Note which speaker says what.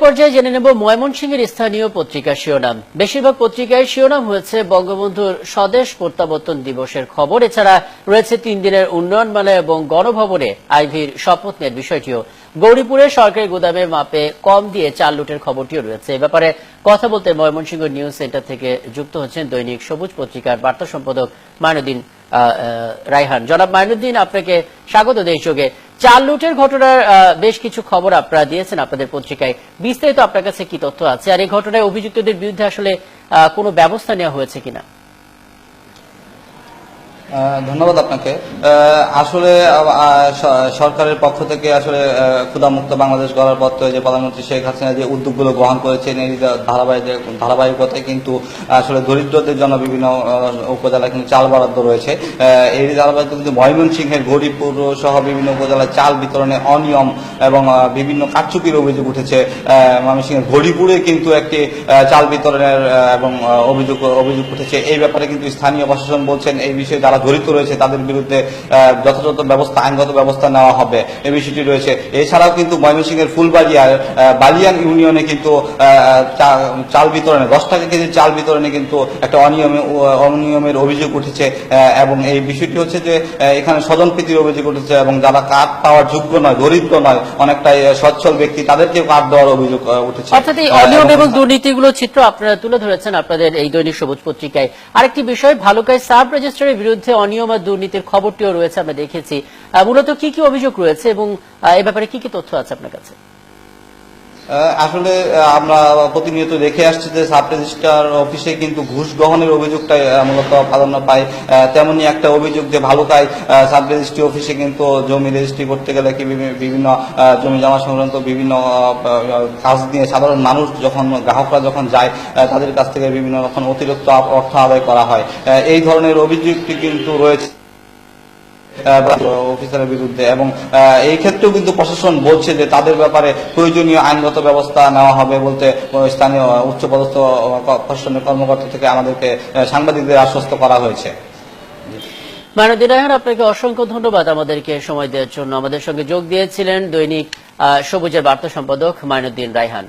Speaker 1: পর্যায়ে জেনে নেব ময়মনসিংহের স্থানীয় পত্রিকা শিরোনাম। বেশিরভাগ পত্রিকায় শিরোনাম হয়েছে বঙ্গবন্ধুর স্বদেশ প্রত্যাবর্তন দিবসের খবর। এছাড়া রয়েছে তিন দিনের উন্নয়ন মেলা এবং গণভবনে আইভির শপথ নেওয়ার বিষয়টিও। গৌরীপুরে সরকারি গুদামে মাপে কম দিয়ে চাল লুটের খবরটিও রয়েছে। এ ব্যাপারে কথা বলতে ময়মনসিংহ নিউজ সেন্টার থেকে যুক্ত হচ্ছেন দৈনিক সবুজ পত্রিকার বার্তা সম্পাদক আহ, রায়হান। জনাব মাইনুদ্দিন আপনাকে স্বাগত দেশযোগে চাল লুটের ঘটনার বেশ কিছু খবর আপনারা দিয়েছেন আপনাদের পত্রিকায়। বিস্তারিত আপনার কাছে কি তথ্য আছে? আর এই ঘটনায় অভিযুক্তদের বিরুদ্ধে আসলে কোনো ব্যবস্থা নেওয়া হয়েছে কিনা?
Speaker 2: ধন্যবাদ আপনাকে। আসলে সরকারের পক্ষ থেকে আসলে ক্ষুধামুক্ত বাংলাদেশ গড়ার পর যে প্রধানমন্ত্রী শেখ হাসিনা যে উদ্যোগগুলো গ্রহণ করেছেন এই ধারাবাহিক ধারাবাহিকতায় কিন্তু আসলে দরিদ্রদের জন্য বিভিন্ন আহ, উপজেলায় কিন্তু চাল বরাদ্দ রয়েছে। এই ধারাবাহিক কিন্তু ময়মনসিংহের গরিবপুর সহ বিভিন্ন উপজেলায় চাল বিতরণে অনিয়ম এবং বিভিন্ন কারচুপির অভিযোগ উঠেছে। ময়মনসিংহের গরিপুরে কিন্তু একটি চাল বিতরণের এবং অভিযোগ অভিযোগ উঠেছে। এই ব্যাপারে কিন্তু স্থানীয় প্রশাসন বলছেন এই বিষয়ে যারা জড়িত রয়েছে তাদের বিরুদ্ধে যথাযথ ব্যবস্থা আইনগত ব্যবস্থা নেওয়া হবে। এই বিষয়টি রয়েছে। এছাড়াও কিন্তু ময়মনসিংহের ফুলবাড়িয়ার বালিয়ান ইউনিয়নে কিন্তু চাল বিতরণে দশ টাকা কেজি চাল বিতরণে কিন্তু একটা অনিয়মে অনিয়মের অভিযোগ উঠেছে এবং এই বিষয়টি হচ্ছে যে এখানে স্বজনপ্রীতির অভিযোগ উঠেছে এবং যারা কার্ড পাওয়ার যোগ্য নয় দরিদ্র নয় অনেকটাই সচ্ছল ব্যক্তি তাদেরকেও কার্ড দেওয়ার অভিযোগ উঠেছে।
Speaker 1: অর্থাৎ এই অনিয়ম এবং
Speaker 2: এবং
Speaker 1: দুর্নীতিগুলো চিত্র আপনারা তুলে ধরেছেন আপনাদের এই দৈনিক সবুজ পত্রিকায়। আরেকটি বিষয় ভালুকায় সাব রেজিস্ট্রারের বিরুদ্ধে অনিয়ম আর দুর্নীতির খবরটিও রয়েছে, আমরা দেখেছি। মূলত কি কি অভিযোগ রয়েছে এবং এ ব্যাপারে কি কি তথ্য আছে আপনার কাছে?
Speaker 2: আসলে আমরা প্রতিনিয়ত দেখে আসছি যে সাব রেজিস্ট্রার অফিসে কিন্তু ঘুষ গ্রহণের অভিযোগটাই আহ, মূলত প্রাধান্য পায়। তেমনি একটা অভিযোগ যে ভালুকায় আহ, সাব রেজিস্ট্রি অফিসে কিন্তু জমি রেজিস্ট্রি করতে গেলে কি বিভিন্ন জমি জমা সংক্রান্ত বিভিন্ন কাজ নিয়ে সাধারণ মানুষ যখন গ্রাহকরা যখন যায় তাদের কাছ থেকে বিভিন্ন রকম অতিরিক্ত অর্থ আদায় করা হয়। এই ধরনের অভিযোগটি কিন্তু রয়েছে। অফিসারের বিরুদ্ধে। এবং এই ক্ষেত্রেও কিন্তু প্রশাসন বলছে যে তাদের ব্যাপারে প্রয়োজনীয় আইনগত ব্যবস্থা নেওয়া হবে বলতে স্থানীয় উচ্চপদস্থ প্রশাসনের কর্মকর্তা থেকে আমাদেরকে সাংবাদিকদের আশ্বস্ত করা হয়েছে।
Speaker 1: মানদী রায়হান আপনাকে অসংখ্য ধন্যবাদ আমাদেরকে সময় দেওয়ার জন্য। আমাদের সঙ্গে যোগ দিয়েছিলেন দৈনিক সবুজের বার্তা সম্পাদক মাইনুদ্দিন রায়হান।